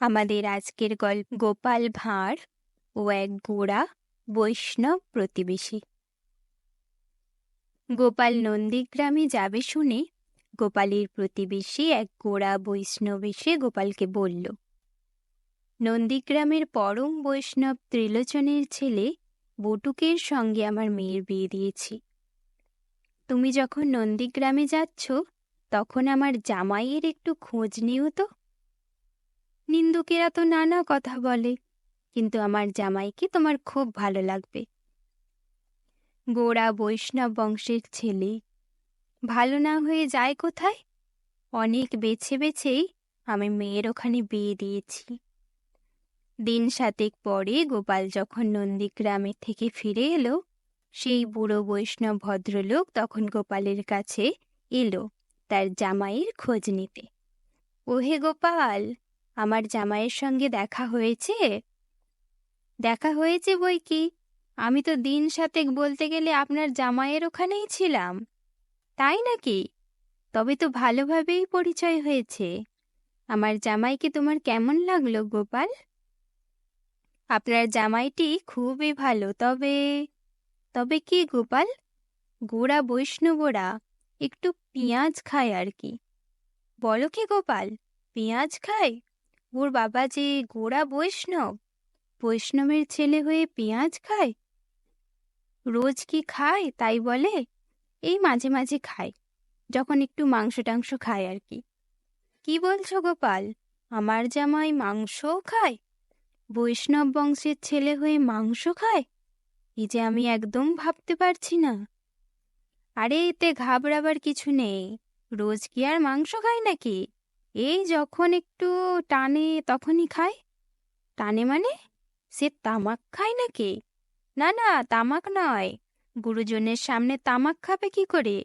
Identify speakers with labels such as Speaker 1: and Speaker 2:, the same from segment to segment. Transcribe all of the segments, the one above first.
Speaker 1: আমাদের আজকের গল্প, গোপাল ভাঁড় ও এক গোড়া বৈষ্ণব প্রতিবেশী। গোপাল নন্দীগ্রামে যাবে শুনে গোপালের প্রতিবেশী এক গোড়া বৈষ্ণব এসে গোপালকে বলল, নন্দীগ্রামের পরম বৈষ্ণব ত্রিলোচনের ছেলে বটুকের সঙ্গে আমার মেয়ের বিয়ে দিয়েছি। তুমি যখন নন্দীগ্রামে যাচ্ছ তখন আমার জামাইয়ের একটু খোঁজ নিও তো। নিন্দুকেরা তো নানা কথা বলে, কিন্তু আমার জামাইকে তোমার খুব ভালো লাগবে। গোড়া বৈষ্ণব বংশের ছেলে, ভালো না হয়ে যায় কোথায়? অনেক বেছে বেছেই আমি মেয়ের ওখানে বিয়ে দিয়েছি। দিন সাতেক পরে গোপাল যখন নন্দীগ্রামে থেকে ফিরে এলো, সেই বুড়ো বৈষ্ণব ভদ্রলোক তখন গোপালের কাছে এলো তার জামাইয়ের খোঁজ নিতে। ওহে গোপাল আমার জামাইয়ের সঙ্গে দেখা হয়েছে? দেখা হয়েছে বই কি? আমি তো দিন সাতেক বলতে গেলে আপনার জামাইয়ের ওখানেই ছিলাম। তাই নাকি? তবে তো ভালোভাবেই পরিচয় হয়েছে। আমার জামাইকে তোমার কেমন লাগল গোপাল? আপনার জামাইটি খুবই ভালো, তবে তবে কি গোপাল? গোড়া বৈষ্ণবরা, একটু পেঁয়াজ খায় আর কি। বলো কি গোপাল, পেঁয়াজ খায়? ওর বাবা যে গোড়া বৈষ্ণব, বৈষ্ণবের ছেলে হয়ে পেঁয়াজ খায়? রোজ কি খায়? তাই বলে, এই মাঝে মাঝে খায়, যখন একটু মাংস টাংস খায় আর কি। কি বলছো গোপাল, আমার জামাই মাংসও খায়? বৈষ্ণব বংশের ছেলে হয়ে মাংস খায়? এই যে আমি একদম ভাবতে পারছি না। আরে এতে ঘাবড়াবার কিছু নেই, রোজ কি আর মাংস খায় নাকি? এই যখন একটু টানে তখনই খায়। টানে মানে সে তামাক খায় নাকি? না না, তামাক নয়। গুরুজনের সামনে তামাক খাবে কি করে?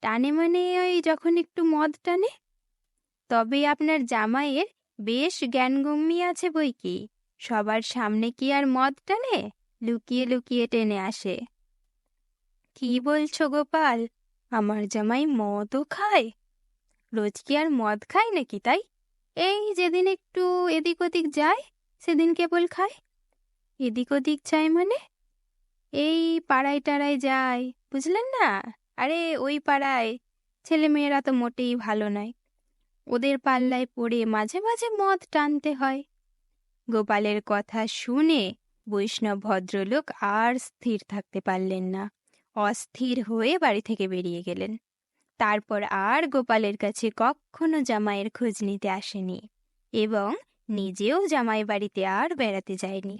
Speaker 1: টানে মানে ওই যখন একটু মদ টানে? তবে আপনার জামাইয়ের বেশ জ্ঞানগম্যি আছে বই কি? সবার সামনে কি আর মদ টানে? লুকিয়ে লুকিয়ে টেনে আসে। কি বলছো গোপাল? আমার জামাই মদও খায়। রোজ কি আর মদ খায় নাকি তাই? এই যেদিন একটু এদিক ওদিক যায় সেদিন কেবল খায় এদিক ওদিক যায় মানে? এই পাড়ায় টাড়ায় যায় বুঝলেন না? আরে ওই পাড়ায় ছেলে মেয়েরা তো মোটেই ভালো নয়। ওদের পাল্লায় পড়ে মাঝে মাঝে মদ টানতে হয়। গোপালের কথা শুনে বৈষ্ণব ভদ্রলোক আর স্থির থাকতে পারলেন না। অস্থির হয়ে বাড়ি থেকে বেরিয়ে গেলেন। তারপর আর গোপালের কাছে কখনো জামাইয়ের খোঁজ নিতে আসেনি এবং নিজেও জামাই বাড়িতে আর বেড়াতে যায়নি।